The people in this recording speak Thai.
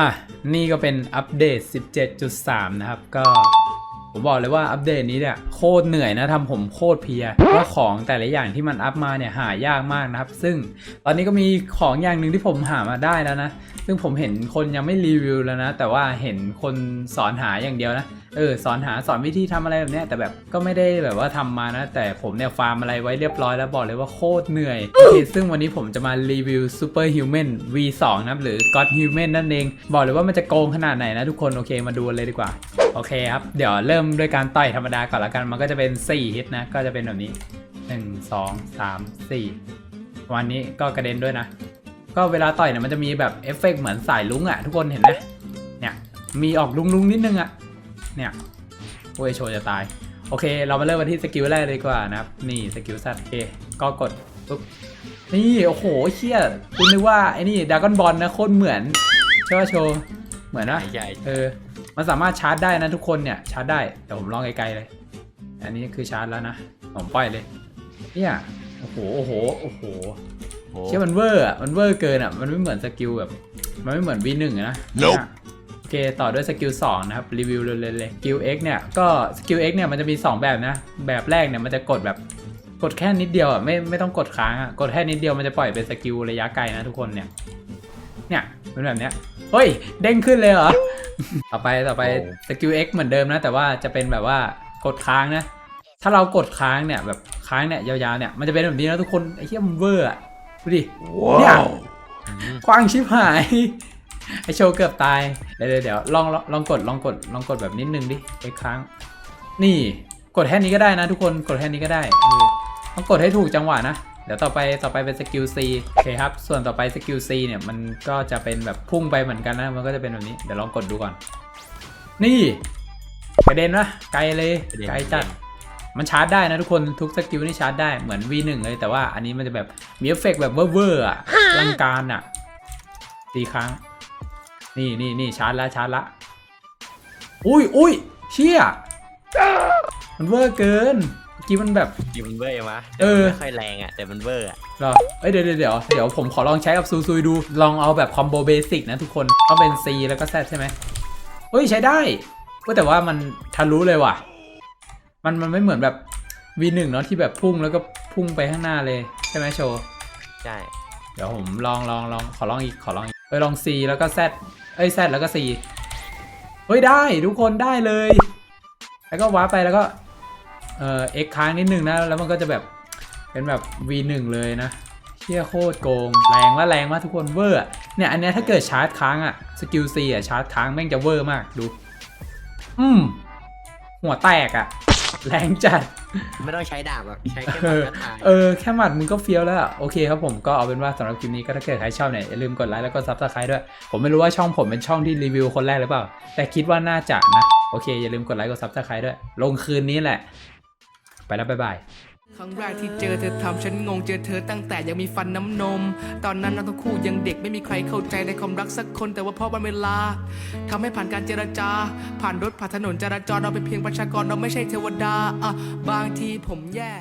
อะ นี่ก็เป็นอัปเดต 17.3 นะครับ ก็ ผมบอกเลยว่าอัปเดตนี้เนี่ยโคตรเหนื่อยนะทำผมโคตรเพียเพราะของแต่ละอย่างที่มันอัพมาเนี่ยหายากมากนะครับ ซึ่งตอนนี้ก็มีของอย่างหนึ่งที่ผมหามาได้แล้วนะ ซึ่งผมเห็นคนยังไม่รีวิวแล้วนะ แต่ว่าเห็นคนสอนหาอย่างเดียวนะเออสอนหาสอนวิธีทำอะไรแบบเนี้ยแต่แบบก็ไม่ได้แบบว่าทำมานะ แต่ผมเนี่ยฟาร์มอะไรไว้เรียบร้อยแล้วบอกเลยว่าโคตรเหนื่อยโอเคซึ่งวันนี้ผมจะมารีวิว Super Human V2 นะครับหรือ God Human นั่นเอง บอกเลยว่ามันจะโกงขนาดไหนนะทุกคนโอเคมาดูเลยดีกว่า โอเคครับ เดี๋ยวเริ่มด้วยการต่อยธรรมดาก่อนละกัน มันก็จะเป็น4ฮิตนะ ก็จะเป็นแบบนี้ 1 2 3 4 วันนี้ก็กระเด็นด้วยนะ ก็เวลาต่อยเนี่ยมันจะมีแบบเอฟเฟกต์เหมือนสายลุ้งอะทุกคนเห็นไหมเนี่ย มีออกลุ้งๆนิดนึงอะเนี่ยโอ้ยโชว์จะตาย โอเค เรามาเริ่มกันที่สกิลแรกเลยดีกว่านะครับ นี่สกิลสัตว์โอเคก็กดปุ๊บ นี่ โอ้โหเชี่ยคุณนึกว่าไอ้นี่ดากอนบอลนะโคตรเหมือนใช่ป่ะโชว์ เหมือนนะใหญ่เออ มันสามารถชาร์จได้นะทุกคนเนี่ยชาร์จได้เดี๋ยวผมลองไกลๆเลย อันนี้คือชาร์จแล้วนะผมปล่อยเลย เนี่ยโอ้โหโอ้โหโอ้โหโอ้เชื่อมันเวอร์อะมันเวอร์เกินอะมันไม่เหมือนสกิลแบบ มันไม่เหมือน V1 อะนะ Nope เนี่ยโอเคต่อด้วยสกิล2นะครับรีวิวเลยเลยเลยสกิล X เนี่ยก็สกิล X เนี่ยมันจะมี 2 แบบนะ แบบแรกเนี่ยมันจะกดแบบกดแค่นิดเดียวอะไม่ไม่ต้องกดค้างอะกดแค่นิดเดียวมันจะปล่อยเป็นสกิลระยะไกลนะทุกคนเนี่ยเนี่ยเป็นแบบเนี้ยเฮ้ยเด้งขึ้นเลยเหรอ ต่อไปต่อไปสกิล X เหมือนเดิมนะ แต่ว่าจะเป็นแบบว่ากดค้างนะ ถ้าเรากดค้างเนี่ยแบบค้างเนี่ยยาวๆเนี่ยมันจะเป็นแบบนี้นะทุกคนไอ้เหี้ยมันเวอร์อะดูดิเนี่ย Wow. อืมกว้างชิบหายไอโชว์เกือบตาย เดี๋ยวเดี๋ยวเดี๋ยวลองลองลองกดลองกดลองกดแบบนิดนึงดิไอ้ค้างนี่กดแค่นี้ก็ได้นะทุกคนกดแค่นี้ก็ได้เออต้องกดให้ถูกจังหวะนะ เดี๋ยวต่อไปต่อไปเป็นสกิล C โอเคครับ ส่วนต่อไปสกิล C เนี่ยมันก็จะเป็นแบบพุ่งไปเหมือนกันนะ มันก็จะเป็นแบบนี้ เดี๋ยวลองกดดูก่อน นี่กระเด็นวะไกลเลยไกลจัด มันชาร์จได้นะทุกคนทุกสกิลนี่ชาร์จได้เหมือน V1 เลยแต่ว่าอันนี้มันจะแบบมีเอฟเฟกต์แบบเวอร์ๆอะอลังการอะตีครั้ง นี่นี่นี่ชาร์จแล้วชาร์จละอุ้ยอุ้ยเชี่ยมันเวอร์เกินเมื่อ กี้มันแบบดีมันเวอร์ยังวะเออแต่มันไม่ค่อยแรงอะแต่มันเวอร์อะเหรอเอ้ยเดี๋ยวเดี๋ยวเดี๋ยวเดี๋ยวผมขอลองใช้กับซูซุยดู ลองเอาแบบคอมโบเบสิกนะทุกคนต้องเป็น C แล้วก็ Z ใช่ไหมเฮ้ยใช้ได้ก็แต่ว่ามันทะลุเลยว่ะ มันมันไม่เหมือนแบบ V1 เนาะที่แบบพุ่งแล้วก็พุ่งไปข้างหน้าเลยใช่ไหมโชว์ ใช่เดี๋ยวผมลองลองลองขอลองอีกขอลองอีกเอ้ยลอง C แล้วก็ Z เอ้ย Z แล้วก็ C เฮ้ยได้ทุกคนได้เลย แล้วก็ว้าร์ปไปแล้วก็ เอ่อ X ค้างนิดนึงนะ แล้วมันก็จะแบบเป็นแบบ V1 เลยนะเชี่ยโคตรโกง แรงว่าแรงมากทุกคนเวอร์อะเนี่ย อันเนี้ยถ้าเกิดชาร์จค้างอะสกิล C อะชาร์จค้างแม่งจะเวอร์มากดู อืม หัวแตกอะแรงจัดไม่ต้องใช้ดาบอะใช้แค่เอบัตอรท้ายเออแค่หมัดมึงก็เฟี้ยวแล้วอะโอเคครับผมก็เอาเป็นว่าสำหรับคลิปนี้ก็ถ้าเกิดใครชอบเนี่ยอย่าลืมกดไลค์แล้วก็ซับสไครต์ด้วย ผมไม่รู้ว่าช่องผมเป็นช่องที่รีวิวคนแรกหรือเปล่า แต่คิดว่าน่าจะนะ โอเคอย่าลืมกดไลค์กดซับสไครต์ด้วย ลงคืนนี้แหละ ไปแล้วบ๊ายบายครั้งแรกที่เจอเธอทำฉันงงเจอเธอตั้งแต่ยังมีฟันน้ำนม ตอนนั้นเราทั้งคู่ยังเด็กไม่มีใครเข้าใจในความรักสักคนแต่ว่าพอวันเวลาทำให้ผ่านการเจรจา ผ่านรถผ่านถนนจราจรเราเป็นเพียงประชากรเราไม่ใช่เทวดาอะบางทีผมแย่